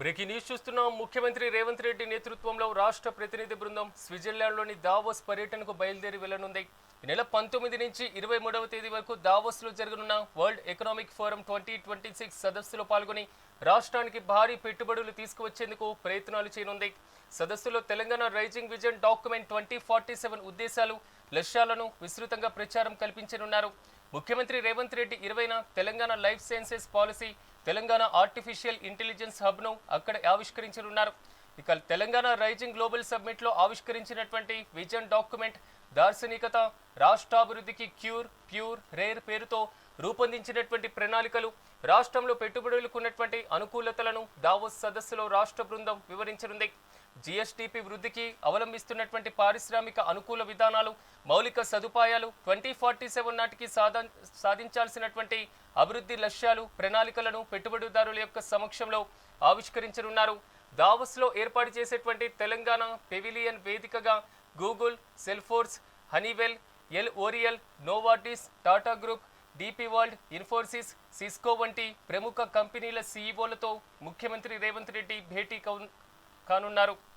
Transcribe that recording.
Breaking news చూస్తున్నాం. ముఖ్యమంత్రి రేవంత్ రెడ్డి నేతృత్వంలో రాష్ట్ర ప్రతినిధి బృందం స్విట్జర్లాండ్లోని దావోస్ పర్యటనకు బయలుదేరి వెళ్ళనుంది ఈ నెల పంతొమ్మిది నుంచి ఇరవై మూడవ తేదీ వరకు దావోస్లో జరగనున్న world economic forum twenty twenty six సదస్సులో పాల్గొని రాష్ట్రానికి భారీ పెట్టుబడులు తీసుకువచ్చేందుకు ప్రయత్నాలు చేయనుంది. సదస్సులో Telangana rising vision document twenty forty seven ఉద్దేశాలు లక్ష్యాలను విస్తృతంగా ప్రచారం కల్పించనున్నారు. ముఖ్యమంత్రి రేవంత్ రెడ్డి ఇరవైన Telangana life sciences policy Telangana artificial intelligence హబ్ను అక్కడ ఆవిష్కరించనున్నారు. ఇక తెలంగాణ రైజింగ్ గ్లోబల్ సబ్మిట్లో ఆవిష్కరించినటువంటి విజన్ డాక్యుమెంట్ దార్శనికత రాష్ట్రాభివృద్ధికి క్యూర్ ప్యూర్ రేర్ పేరుతో రూపొందించినటువంటి ప్రణాళికలు రాష్ట్రంలో పెట్టుబడులకు ఉన్నటువంటి అనుకూలతలను దావోస్ సదస్సులో రాష్ట్ర బృందం వివరించనుంది. జిఎస్టిపి వృద్ధికి అవలంబిస్తున్నటువంటి పారిశ్రామిక అనుకూల విధానాలు మౌలిక సదుపాయాలు ట్వంటీ ఫార్టీ సెవెన్ నాటికి సాధ సాధించాల్సినటువంటి అభివృద్ధి లక్ష్యాలు ప్రణాళికలను పెట్టుబడిదారుల యొక్క సమక్షంలో ఆవిష్కరించనున్నారు. దావస్లో ఏర్పాటు చేసేటువంటి తెలంగాణ పెవిలియన్ వేదికగా Google Salesforce Honeywell L'Oreal Novartis Tata group DP World Infosys Cisco వంటి ప్రముఖ కంపెనీల సీఈఓలతో ముఖ్యమంత్రి రేవంత్ రెడ్డి భేటీ కౌ- కానున్నారు.